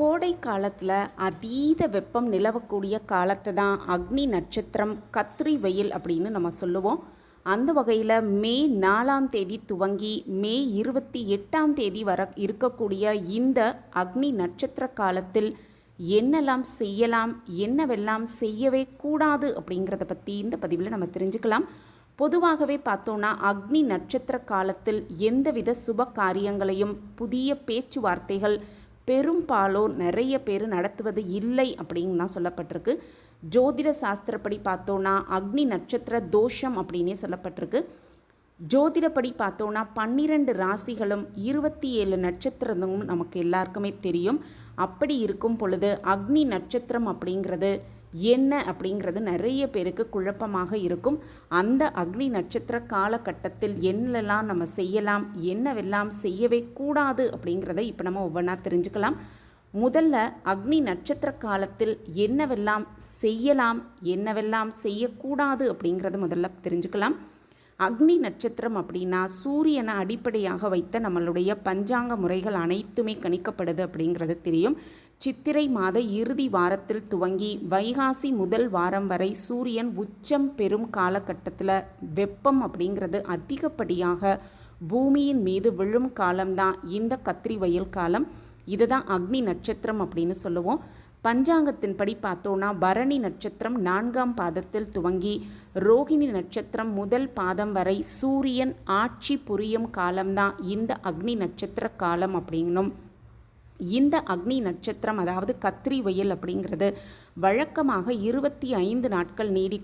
கோடை காலத்தில் அதீத வெப்பம் நிலவக்கூடிய காலத்தை தான் அக்னி நட்சத்திரம் கத்திரி வெயில் அப்படின்னு நம்ம சொல்லுவோம். அந்த வகையில் மே நாலாம் தேதி துவங்கி மே இருபத்தி எட்டாம் தேதி வர இருக்கக்கூடிய இந்த அக்னி நட்சத்திர காலத்தில் என்னெல்லாம் செய்யலாம் என்னவெல்லாம் செய்யவே கூடாது அப்படிங்கிறத பற்றி இந்த பதிவில் நம்ம தெரிஞ்சுக்கலாம். பொதுவாகவே பார்த்தோன்னா அக்னி நட்சத்திர காலத்தில் எந்தவித சுப காரியங்களையும் புதிய பேச்சுவார்த்தைகள் பெரும்பாலோர் நிறைய பேர் நடத்துவது இல்லை அப்படின்னு தான் சொல்லப்பட்டிருக்கு. ஜோதிட சாஸ்திரப்படி பார்த்தோன்னா அக்னி நட்சத்திர தோஷம் அப்படின்னே சொல்லப்பட்டிருக்கு. ஜோதிடப்படி பார்த்தோன்னா பன்னிரண்டு ராசிகளும் இருபத்தி ஏழு நட்சத்திரமும் நமக்கு எல்லாருக்குமே தெரியும். அப்படி இருக்கும் பொழுது அக்னி நட்சத்திரம் அப்படிங்கிறது என்ன அப்படிங்கிறது நிறைய பேருக்கு குழப்பமாக இருக்கும். அந்த அக்னி நட்சத்திர காலகட்டத்தில் என்னெல்லாம் நம்ம செய்யலாம் என்னவெல்லாம் செய்யவே கூடாது அப்படிங்கிறத இப்போ நம்ம ஒவ்வொன்றா தெரிஞ்சுக்கலாம். முதல்ல அக்னி நட்சத்திர காலத்தில் என்னவெல்லாம் செய்யலாம் என்னவெல்லாம் செய்யக்கூடாது அப்படிங்கிறத முதல்ல தெரிஞ்சுக்கலாம். அக்னி நட்சத்திரம் அப்படின்னா சூரியனை அடிப்படையாக வைத்த நம்மளுடைய பஞ்சாங்க முறைகள் அனைத்துமே கணிக்கப்படுது அப்படிங்கிறது தெரியும். சித்திரை மாத இறுதி வாரத்தில் துவங்கி வைகாசி முதல் வாரம் வரை சூரியன் உச்சம் பெறும் காலகட்டத்தில் வெப்பம் அப்படிங்கிறது அதிகப்படியாக பூமியின் மீது விழும் காலம்தான். இந்த கத்திரி வயல் காலம். இதுதான் அக்னி நட்சத்திரம் அப்படின்னு சொல்லுவோம். பஞ்சாங்கத்தின்படி பார்த்தோன்னா பரணி நட்சத்திரம் நான்காம் பாதத்தில் துவங்கி ரோகிணி நட்சத்திரம் முதல் பாதம் வரை சூரியன் ஆட்சி புரியும் காலம்தான். இந்த அக்னி நட்சத்திர காலம் அப்படிங்கணும் இந்த அக்னி நட்சத்திரம் அதாவது கத்திரி வெயில் அப்படிங்கிறது வழக்கமாக இருபத்தி ஐந்து நாட்கள் நீடி